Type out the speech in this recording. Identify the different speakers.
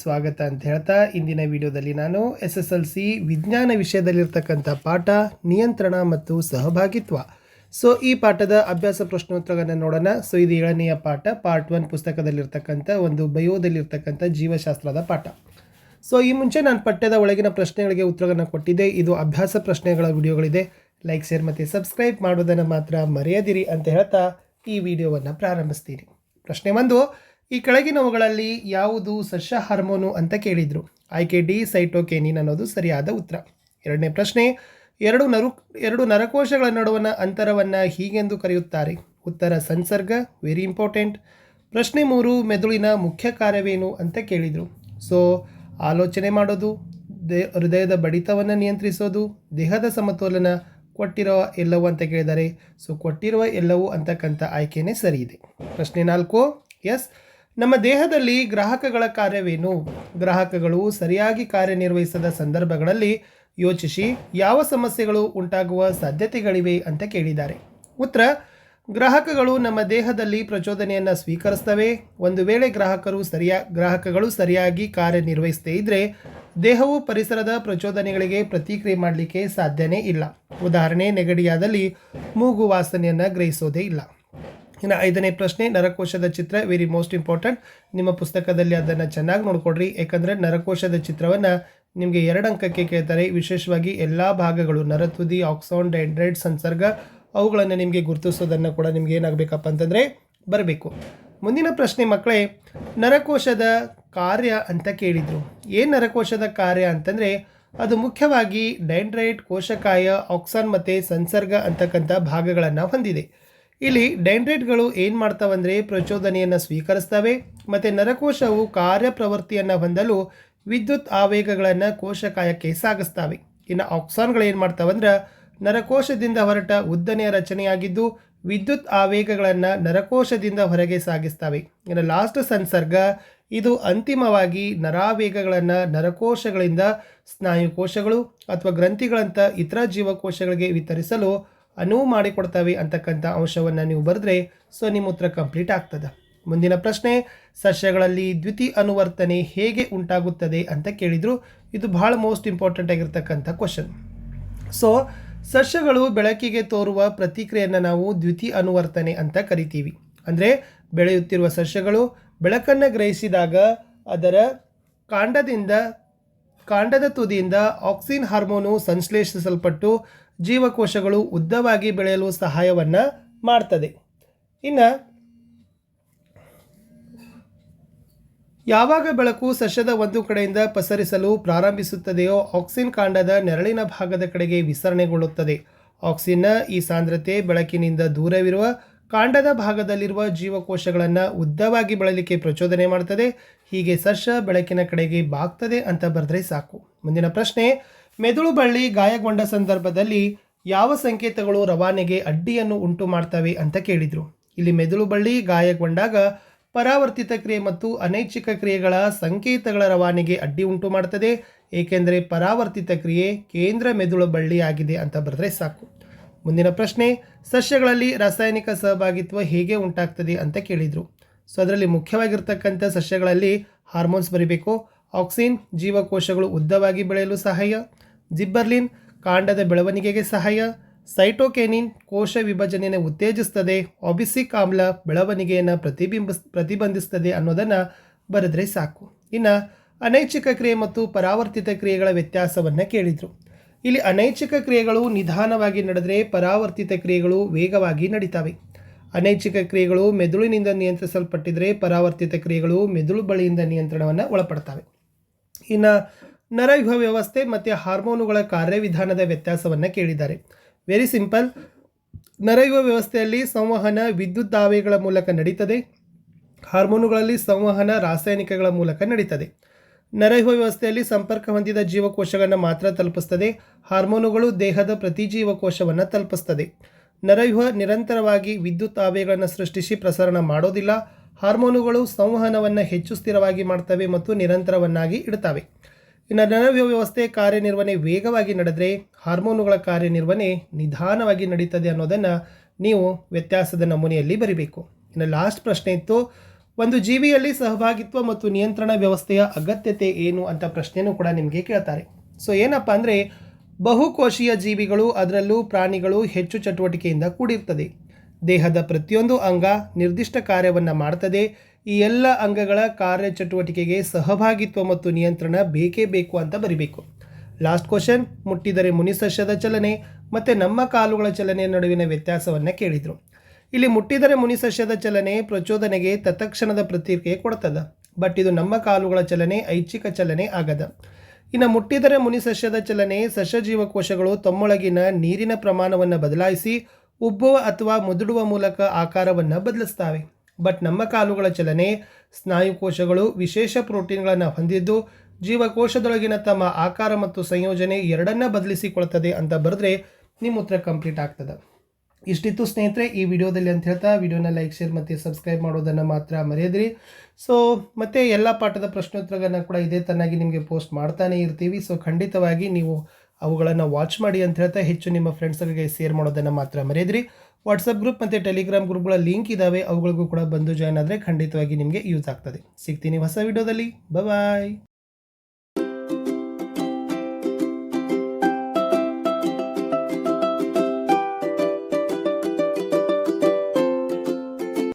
Speaker 1: ಸ್ವಾಗತ ಅಂತ ಹೇಳ್ತಾ ಇಂದಿನ ವಿಡಿಯೋದಲ್ಲಿ ನಾನು ಎಸ್ ಎಸ್ ಎಲ್ ಸಿ ವಿಜ್ಞಾನ ವಿಷಯದಲ್ಲಿರ್ತಕ್ಕಂಥ ಪಾಠ, ನಿಯಂತ್ರಣ ಮತ್ತು ಸಹಭಾಗಿತ್ವ. ಸೊ ಈ ಪಾಠದ ಅಭ್ಯಾಸ ಪ್ರಶ್ನೋತ್ತರಗಳನ್ನು ನೋಡೋಣ. ಸೊ ಇದು ಏಳನೆಯ ಪಾಠ ಪಾರ್ಟ್ ಒನ್ ಪುಸ್ತಕದಲ್ಲಿರ್ತಕ್ಕಂಥ ಒಂದು ಬಯೋದಲ್ಲಿರ್ತಕ್ಕಂಥ ಜೀವಶಾಸ್ತ್ರದ ಪಾಠ. ಸೊ ಈ ಮುಂಚೆ ನಾನು ಪಠ್ಯದ ಒಳಗಿನ ಪ್ರಶ್ನೆಗಳಿಗೆ ಉತ್ತರಗಳನ್ನು ಕೊಟ್ಟಿದ್ದೆ. ಇದು ಅಭ್ಯಾಸ ಪ್ರಶ್ನೆಗಳ ವಿಡಿಯೋಗಳಿದೆ. ಲೈಕ್ ಶೇರ್ ಮತ್ತು ಸಬ್ಸ್ಕ್ರೈಬ್ ಮಾಡೋದನ್ನು ಮಾತ್ರ ಮರೆಯದಿರಿ ಅಂತ ಹೇಳ್ತಾ ಈ ವಿಡಿಯೋವನ್ನು ಪ್ರಾರಂಭಿಸ್ತೀನಿ. ಪ್ರಶ್ನೆ ಒಂದು ಈ ಕೆಳಗಿನವುಗಳಲ್ಲಿ ಯಾವುದು ಸಸ್ಯ ಹಾರ್ಮೋನು ಅಂತ ಕೇಳಿದರು. ಆಯ್ಕೆ ಡಿ ಸೈಟೋಕೇನಿನ್ ಅನ್ನೋದು ಸರಿಯಾದ ಉತ್ತರ. ಎರಡನೇ ಪ್ರಶ್ನೆ, ಎರಡು ನರು, ಎರಡು ನರಕೋಶಗಳ ನಡುವಣ ಅಂತರವನ್ನು ಹೀಗೆಂದು ಕರೆಯುತ್ತಾರೆ. ಉತ್ತರ, ಸಂಸರ್ಗ ವೆರಿ ಇಂಪಾರ್ಟೆಂಟ್ ಪ್ರಶ್ನೆ ಮೂರು, ಮೆದುಳಿನ ಮುಖ್ಯ ಕಾರ್ಯವೇನು ಅಂತ ಕೇಳಿದರು. ಸೊ, ಆಲೋಚನೆ ಮಾಡೋದು, ದೇ, ಹೃದಯದ ಬಡಿತವನ್ನು ನಿಯಂತ್ರಿಸೋದು, ದೇಹದ ಸಮತೋಲನ, ಕೊಟ್ಟಿರುವ ಎಲ್ಲವೂ ಅಂತ ಕೇಳಿದ್ದಾರೆ ಸೊ, ಕೊಟ್ಟಿರುವ ಎಲ್ಲವೂ ಅಂತಕ್ಕಂಥ ಆಯ್ಕೆನೇ ಸರಿ ಇದೆ ಪ್ರಶ್ನೆ ನಾಲ್ಕು, ಎಸ್ ನಮ್ಮ ದೇಹದಲ್ಲಿ ಗ್ರಾಹಕಗಳ ಕಾರ್ಯವೇನು? ಗ್ರಾಹಕಗಳು ಸರಿಯಾಗಿ ಕಾರ್ಯನಿರ್ವಹಿಸದ ಸಂದರ್ಭಗಳಲ್ಲಿ ಯೋಚಿಸಿ ಯಾವ ಸಮಸ್ಯೆಗಳು ಉಂಟಾಗುವ ಸಾಧ್ಯತೆಗಳಿವೆ ಅಂತ ಕೇಳಿದ್ದಾರೆ. ಉತ್ತರ, ಗ್ರಾಹಕಗಳು ನಮ್ಮ ದೇಹದಲ್ಲಿ ಪ್ರಚೋದನೆಯನ್ನು ಸ್ವೀಕರಿಸ್ತವೆ ಒಂದು ವೇಳೆ ಗ್ರಾಹಕರು ಸರಿಯಾ, ಗ್ರಾಹಕಗಳು ಸರಿಯಾಗಿ ಕಾರ್ಯನಿರ್ವಹಿಸದೇ ಇದ್ದರೆ ದೇಹವು ಪರಿಸರದ ಪ್ರಚೋದನೆಗಳಿಗೆ ಪ್ರತಿಕ್ರಿಯೆ ಮಾಡಲಿಕ್ಕೆ ಸಾಧ್ಯನೇ ಇಲ್ಲ. ಉದಾಹರಣೆ ನೆಗಡಿಯಾದಲ್ಲಿ ಮೂಗು ವಾಸನೆಯನ್ನು ಗ್ರಹಿಸೋದೇ ಇಲ್ಲ. ಇನ್ನು ಐದನೇ ಪ್ರಶ್ನೆ, ನರಕೋಶದ ಚಿತ್ರ ವೆರಿ ಮೋಸ್ಟ್ ಇಂಪಾರ್ಟೆಂಟ್ ನಿಮ್ಮ ಪುಸ್ತಕದಲ್ಲಿ ಅದನ್ನು ಚೆನ್ನಾಗಿ ನೋಡ್ಕೊಡ್ರಿ. ಯಾಕಂದರೆ ನರಕೋಶದ ಚಿತ್ರವನ್ನು ನಿಮಗೆ ಎರಡು ಅಂಕಕ್ಕೆ ಕೇಳ್ತಾರೆ. ವಿಶೇಷವಾಗಿ ಎಲ್ಲ ಭಾಗಗಳು, ನರತುದಿ, ಆಕ್ಸಾನ್, ಡೈಡ್ರೈಡ್, ಸಂಸರ್ಗ, ಅವುಗಳನ್ನು ನಿಮಗೆ ಗುರುತಿಸೋದನ್ನು ಕೂಡ ನಿಮ್ಗೆ ಏನಾಗಬೇಕಪ್ಪ ಅಂತಂದರೆ ಬರಬೇಕು. ಮುಂದಿನ ಪ್ರಶ್ನೆ, ಮಕ್ಕಳೇ, ನರಕೋಶದ ಕಾರ್ಯ ಅಂತ ಕೇಳಿದರು. ಏನು ನರಕೋಶದ ಕಾರ್ಯ ಅಂತಂದರೆ, ಅದು ಮುಖ್ಯವಾಗಿ ಡೈಂಡ್ರೈಟ್ ಕೋಶಕಾಯ, ಆಕ್ಸಾನ್ ಮತ್ತು ಸಂಸರ್ಗ ಅಂತಕ್ಕಂಥ ಭಾಗಗಳನ್ನು ಹೊಂದಿದೆ. ಇಲ್ಲಿ ಡೈಂಡ್ರೈಟ್ಗಳು ಏನು ಮಾಡ್ತಾವಂದರೆ ಪ್ರಚೋದನೆಯನ್ನು ಸ್ವೀಕರಿಸ್ತವೆ, ಮತ್ತು ನರಕೋಶವು ಕಾರ್ಯಪ್ರವೃತ್ತಿಯನ್ನು ಹೊಂದಲು ವಿದ್ಯುತ್ ಆವೇಗಗಳನ್ನು ಕೋಶಕಾಯಕ್ಕೆ ಸಾಗಿಸ್ತವೆ. ಇನ್ನು ಆಕ್ಸಾನ್ಗಳು ಏನು ಮಾಡ್ತಾವಂದ್ರೆ ನರಕೋಶದಿಂದ ಹೊರಟ ಉದ್ದನೆಯ ರಚನೆಯಾಗಿದ್ದು ವಿದ್ಯುತ್ ಆವೇಗಗಳನ್ನು ನರಕೋಶದಿಂದ ಹೊರಗೆ ಸಾಗಿಸ್ತವೆ. ಇನ್ನು ಲಾಸ್ಟ್ ಸಂಸರ್ಗ, ಇದು ಅಂತಿಮವಾಗಿ ನರಾವೇಗಗಳನ್ನು ನರಕೋಶಗಳಿಂದ ಸ್ನಾಯು ಕೋಶಗಳು ಅಥವಾ ಗ್ರಂಥಿಗಳಂಥ ಇತರ ಜೀವಕೋಶಗಳಿಗೆ ವಿತರಿಸಲು ಅನುವು ಮಾಡಿಕೊಡ್ತವೆ ಅಂತಕ್ಕಂಥ ಅಂಶವನ್ನು ನೀವು ಬರೆದ್ರೆ ಸೊ ನಿಮ್ಮ ಉತ್ತರ ಕಂಪ್ಲೀಟ್ ಆಗ್ತದೆ. ಮುಂದಿನ ಪ್ರಶ್ನೆ, ಸಸ್ಯಗಳಲ್ಲಿ ದ್ವಿತೀಯ ಅನುವರ್ತನೆ ಹೇಗೆ ಉಂಟಾಗುತ್ತದೆ ಅಂತ ಕೇಳಿದರು. ಇದು ಬಹಳ ಮೋಸ್ಟ್ ಇಂಪಾರ್ಟೆಂಟ್ ಆಗಿರ್ತಕ್ಕಂಥ ಕ್ವಶನ್ ಸೊ ಸಸ್ಯಗಳು ಬೆಳಕಿಗೆ ತೋರುವ ಪ್ರತಿಕ್ರಿಯೆಯನ್ನು ನಾವು ದ್ವಿತೀಯ ಅನುವರ್ತನೆ ಅಂತ ಕರಿತೀವಿ. ಅಂದರೆ ಬೆಳೆಯುತ್ತಿರುವ ಸಸ್ಯಗಳು ಬೆಳಕನ್ನು ಗ್ರಹಿಸಿದಾಗ ಅದರ ಕಾಂಡದಿಂದ, ಕಾಂಡದ ತುದಿಯಿಂದ ಆಕ್ಸಿನ್ ಹಾರ್ಮೋನು ಸಂಶ್ಲೇಷಿಸಲ್ಪಟ್ಟು ಜೀವಕೋಶಗಳು ಉದ್ದವಾಗಿ ಬೆಳೆಯಲು ಸಹಾಯವನ್ನು ಮಾಡ್ತದೆ. ಇನ್ನು ಯಾವಾಗ ಬೆಳಕು ಸಸ್ಯದ ಒಂದು ಕಡೆಯಿಂದ ಪಸರಿಸಲು ಪ್ರಾರಂಭಿಸುತ್ತದೆಯೋ ಆಕ್ಸಿನ್ ಕಾಂಡದ ನೆರಳಿನ ಭಾಗದ ಕಡೆಗೆ ವಿಸ್ತರಣೆಗೊಳ್ಳುತ್ತದೆ. ಆಕ್ಸಿನ್ನ ಈ ಸಾಂದ್ರತೆ ಬೆಳಕಿನಿಂದ ದೂರವಿರುವ ಕಾಂಡದ ಭಾಗದಲ್ಲಿರುವ ಜೀವಕೋಶಗಳನ್ನು ಉದ್ದವಾಗಿ ಬೆಳಲಿಕ್ಕೆ ಪ್ರಚೋದನೆ ಮಾಡ್ತದೆ. ಹೀಗೆ ಸಸ್ಯ ಬೆಳಕಿನ ಕಡೆಗೆ ಬಾಗ್ತದೆ ಅಂತ ಬರೆದ್ರೆ ಸಾಕು. ಮುಂದಿನ ಪ್ರಶ್ನೆ ಮೆದುಳು ಬಳ್ಳಿ ಗಾಯಗೊಂಡ ಸಂದರ್ಭದಲ್ಲಿ ಯಾವ ಸಂಕೇತಗಳು ರವಾನೆಗೆ ಅಡ್ಡಿಯನ್ನು ಉಂಟು ಮಾಡ್ತವೆ ಅಂತ ಕೇಳಿದರು. ಇಲ್ಲಿ ಮೆದುಳು ಬಳ್ಳಿ ಗಾಯಗೊಂಡಾಗ ಪರಾವರ್ತಿತ ಕ್ರಿಯೆ ಮತ್ತು ಅನೈಚ್ಛಿಕ ಕ್ರಿಯೆಗಳ ಸಂಕೇತಗಳ ರವಾನೆಗೆ ಅಡ್ಡಿ ಉಂಟು ಮಾಡ್ತದೆ ಏಕೆಂದರೆ ಪರಾವರ್ತಿತ ಕ್ರಿಯೆ ಕೇಂದ್ರ ಮೆದುಳು ಬಳ್ಳಿ ಆಗಿದೆ ಅಂತ ಬರೆದ್ರೆ ಸಾಕು. ಮುಂದಿನ ಪ್ರಶ್ನೆ, ಸಸ್ಯಗಳಲ್ಲಿ ರಾಸಾಯನಿಕ ಸಹಭಾಗಿತ್ವ ಹೇಗೆ ಉಂಟಾಗ್ತದೆ ಅಂತ ಕೇಳಿದರು. ಸೊ, ಅದರಲ್ಲಿ ಮುಖ್ಯವಾಗಿರ್ತಕ್ಕಂಥ ಸಸ್ಯಗಳಲ್ಲಿ ಹಾರ್ಮೋನ್ಸ್ ಬರೀಬೇಕು ಆಕ್ಸಿನ್ ಜೀವಕೋಶಗಳು ಉದ್ದವಾಗಿ ಬೆಳೆಯಲು ಸಹಾಯ, ಜಿಬ್ಬರ್ಲಿನ್ ಕಾಂಡದ ಬೆಳವಣಿಗೆಗೆ ಸಹಾಯ, ಸೈಟೋಕೆನಿನ್ ಕೋಶ ವಿಭಜನೆಯನ್ನು ಉತ್ತೇಜಿಸ್ತದೆ ಒಬಿಸಿಕ್ ಆಮ್ಲ ಬೆಳವಣಿಗೆಯನ್ನು ಪ್ರತಿಬಿಂಬಿಸ್ ಪ್ರತಿಬಂಧಿಸ್ತದೆ ಅನ್ನೋದನ್ನು ಬರೆದ್ರೆ ಸಾಕು. ಇನ್ನು ಅನೈಚ್ಛಿಕ ಕ್ರಿಯೆ ಮತ್ತು ಪರಾವರ್ತಿತ ಕ್ರಿಯೆಗಳ ವ್ಯತ್ಯಾಸವನ್ನು ಕೇಳಿದರು. ಇಲ್ಲಿ ಅನೈಚ್ಛಿಕ ಕ್ರಿಯೆಗಳು ನಿಧಾನವಾಗಿ ನಡೆದರೆ ಪರಾವರ್ತಿತ ಕ್ರಿಯೆಗಳು ವೇಗವಾಗಿ ನಡೀತವೆ. ಅನೈಚ್ಛಿಕ ಕ್ರಿಯೆಗಳು ಮೆದುಳಿನಿಂದ ನಿಯಂತ್ರಿಸಲ್ಪಟ್ಟಿದ್ರೆ ಪರಾವರ್ತಿತ ಕ್ರಿಯೆಗಳು ಮೆದುಳು ಬಳಿಯಿಂದ ನಿಯಂತ್ರಣವನ್ನು ಒಳಪಡ್ತವೆ. ಇನ್ನು ನರವ್ಯೂಹ ವ್ಯವಸ್ಥೆ ಮತ್ತು ಹಾರ್ಮೋನುಗಳ ಕಾರ್ಯವಿಧಾನದ ವ್ಯತ್ಯಾಸವನ್ನು ಕೇಳಿದ್ದಾರೆ. ವೆರಿ ಸಿಂಪಲ್ ನರವ್ಯೂಹ ವ್ಯವಸ್ಥೆಯಲ್ಲಿ ಸಂವಹನ ವಿದ್ಯುತ್ ದಾವೆಗಳ ಮೂಲಕ ನಡೀತದೆ. ಹಾರ್ಮೋನುಗಳಲ್ಲಿ ಸಂವಹನ ರಾಸಾಯನಿಕಗಳ ಮೂಲಕ ನಡೀತದೆ. ನರವ್ಯೂಹ ವ್ಯವಸ್ಥೆಯಲ್ಲಿ ಸಂಪರ್ಕ ಹೊಂದಿದ ಜೀವಕೋಶಗಳನ್ನು ಮಾತ್ರ ತಲುಪಿಸ್ತದೆ. ಹಾರ್ಮೋನುಗಳು ದೇಹದ ಪ್ರತಿ ಜೀವಕೋಶವನ್ನು ತಲುಪಿಸ್ತದೆ. ನರವ್ಯೂಹ ನಿರಂತರವಾಗಿ ವಿದ್ಯುತ್ ಆವೇಗಗಳನ್ನು ಸೃಷ್ಟಿಸಿ ಪ್ರಸರಣ ಮಾಡೋದಿಲ್ಲ. ಹಾರ್ಮೋನುಗಳು ಸಂವಹನವನ್ನು ಹೆಚ್ಚು ಸ್ಥಿರವಾಗಿ ಮಾಡ್ತವೆ ಮತ್ತು ನಿರಂತರವನ್ನಾಗಿ ಇಡ್ತವೆ. ಇನ್ನು ನರವ್ಯ ವ್ಯವಸ್ಥೆ ಕಾರ್ಯನಿರ್ವಹಣೆ ವೇಗವಾಗಿ ನಡೆದರೆ ಹಾರ್ಮೋನುಗಳ ಕಾರ್ಯನಿರ್ವಹಣೆ ನಿಧಾನವಾಗಿ ನಡೀತದೆ ಅನ್ನೋದನ್ನು ನೀವು ವ್ಯತ್ಯಾಸದ ನಮೂನೆಯಲ್ಲಿ ಬರಿಬೇಕು. ಇನ್ನು ಲಾಸ್ಟ್ ಪ್ರಶ್ನೆ ಇತ್ತು, ಒಂದು ಜೀವಿಯಲ್ಲಿ ಸಹಭಾಗಿತ್ವ ಮತ್ತು ನಿಯಂತ್ರಣ ವ್ಯವಸ್ಥೆಯ ಅಗತ್ಯತೆ ಏನು ಅಂತ ಪ್ರಶ್ನೆಯೂ ಕೂಡ ನಿಮಗೆ ಕೇಳ್ತಾರೆ. ಸೊ ಏನಪ್ಪ ಅಂದರೆ ಬಹುಕೋಶೀಯ ಜೀವಿಗಳು ಅದರಲ್ಲೂ ಪ್ರಾಣಿಗಳು ಹೆಚ್ಚು ಚಟುವಟಿಕೆಯಿಂದ ಕೂಡಿರ್ತದೆ. ದೇಹದ ಪ್ರತಿಯೊಂದು ಅಂಗ ನಿರ್ದಿಷ್ಟ ಕಾರ್ಯವನ್ನು ಮಾಡ್ತದೆ. ಈ ಎಲ್ಲ ಅಂಗಗಳ ಕಾರ್ಯಚಟುವಟಿಕೆಗೆ ಸಹಭಾಗಿತ್ವ ಮತ್ತು ನಿಯಂತ್ರಣ ಬೇಕೇ ಬೇಕು ಅಂತ ಬರಿಬೇಕು. ಲಾಸ್ಟ್ ಕ್ವಶನ್ ಮುಟ್ಟಿದರೆ ಮುನಿಸಸ್ಯದ ಚಲನೆ ಮತ್ತು ನಮ್ಮ ಕಾಲುಗಳ ಚಲನೆಯ ನಡುವಿನ ವ್ಯತ್ಯಾಸವನ್ನು ಕೇಳಿದರು. ಇಲ್ಲಿ ಮುಟ್ಟಿದರೆ ಮುನಿಸಸ್ಯದ ಚಲನೆ ಪ್ರಚೋದನೆಗೆ ತತ್ಕ್ಷಣದ ಪ್ರತಿಕ್ರಿಯೆ ಕೊಡ್ತದ. ಬಟ್ ಇದು ನಮ್ಮ ಕಾಲುಗಳ ಚಲನೆ, ಐಚ್ಛಿಕ ಚಲನೆ ಆಗದ. ಇನ್ನು ಮುಟ್ಟಿದರೆ ಮುನಿಸಸ್ಯದ ಚಲನೆ, ಸಸ್ಯಜೀವಕೋಶಗಳು ತಮ್ಮೊಳಗಿನ ನೀರಿನ ಪ್ರಮಾಣವನ್ನು ಬದಲಾಯಿಸಿ ಉಬ್ಬುವ ಅಥವಾ ಮುದುಡುವ ಮೂಲಕ ಆಕಾರವನ್ನು ಬದಲಿಸ್ತವೆ. ಬಟ್ ನಮ್ಮ ಕಾಲುಗಳ ಚಲನೆ, ಸ್ನಾಯುಕೋಶಗಳು ವಿಶೇಷ ಪ್ರೋಟೀನ್ಗಳನ್ನು ಹೊಂದಿದ್ದು, ಜೀವಕೋಶದೊಳಗಿನ ತಮ್ಮ ಆಕಾರ ಮತ್ತು ಸಂಯೋಜನೆ ಎರಡನ್ನ ಬದಲಿಸಿಕೊಳ್ತದೆ ಅಂತ ಬರೆದ್ರೆ ನಿಮ್ಮ ಉತ್ತರ ಕಂಪ್ಲೀಟ್ ಆಗ್ತದೆ. ಇಷ್ಟಿತ್ತು ಸ್ನೇಹಿತರೆ, ಈ ವಿಡಿಯೋದಲ್ಲಿ ಅಂತ ಹೇಳ್ತಾ ವಿಡಿಯೋನ ಲೈಕ್, ಶೇರ್ ಮತ್ತು ಸಬ್ಸ್ಕ್ರೈಬ್ ಮಾಡೋದನ್ನು ಮಾತ್ರ ಮರೆಯದ್ರಿ. ಸೊ ಮತ್ತೆ ಎಲ್ಲ ಪಾಠದ ಪ್ರಶ್ನೋತ್ತರಗಳನ್ನು ಕೂಡ ಇದೇ ತನ್ನಾಗಿ ನಿಮಗೆ ಪೋಸ್ಟ್ ಮಾಡ್ತಾನೇ ಇರ್ತೀವಿ. ಸೊ ಖಂಡಿತವಾಗಿ ನೀವು ಅವುಗಳನ್ನು ವಾಚ್ ಮಾಡಿ ಅಂತ ಹೇಳ್ತಾ ಹೆಚ್ಚು ನಿಮ್ಮ ಫ್ರೆಂಡ್ಸ್ಗಳಿಗೆ ಶೇರ್ ಮಾಡೋದನ್ನು ಮಾತ್ರ ಮರೆಯದ್ರಿ. ವಾಟ್ಸಪ್ ಗ್ರೂಪ್ ಮತ್ತು ಟೆಲಿಗ್ರಾಮ್ ಗ್ರೂಪ್ಗಳ ಲಿಂಕ್ ಇದ್ದಾವೆ ಅವುಗಳಿಗೂ ಕೂಡ ಬಂದು ಜಾಯ್ನ್ ಆದರೆ ಖಂಡಿತವಾಗಿ ನಿಮಗೆ ಯೂಸ್ ಆಗ್ತದೆ. ಸಿಗ್ತೀನಿ ಹೊಸ ವಿಡಿಯೋದಲ್ಲಿ ಬಾಯ್